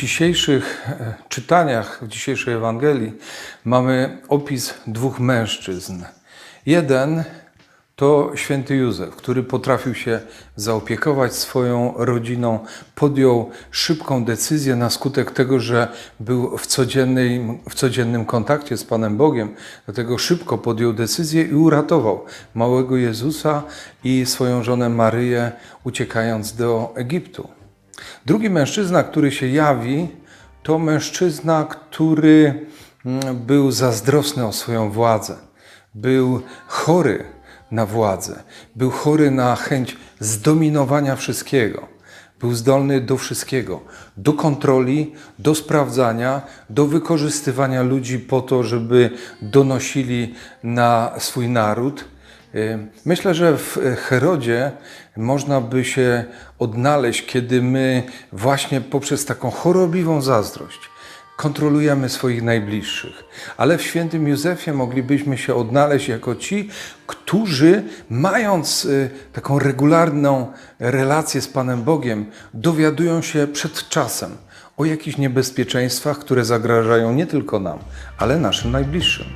dzisiejszych e, czytaniach, w dzisiejszej Ewangelii mamy opis dwóch mężczyzn. Jeden to święty Józef, który potrafił się zaopiekować swoją rodziną, podjął szybką decyzję na skutek tego, że był w, codziennej, w codziennym kontakcie z Panem Bogiem, dlatego szybko podjął decyzję i uratował małego Jezusa i swoją żonę Maryję, uciekając do Egiptu. Drugi mężczyzna, który się jawi, to mężczyzna, który mm, był zazdrosny o swoją władzę, był chory na władzę, był chory na chęć zdominowania wszystkiego. Był zdolny do wszystkiego, do kontroli, do sprawdzania, do wykorzystywania ludzi po to, żeby donosili na swój naród. Y, Myślę, że w Herodzie można by się odnaleźć, kiedy my właśnie poprzez taką chorobliwą zazdrość kontrolujemy swoich najbliższych. Ale w świętym Józefie moglibyśmy się odnaleźć jako ci, którzy mając y, taką regularną relację z Panem Bogiem, dowiadują się przed czasem o jakichś niebezpieczeństwach, które zagrażają nie tylko nam, ale naszym najbliższym.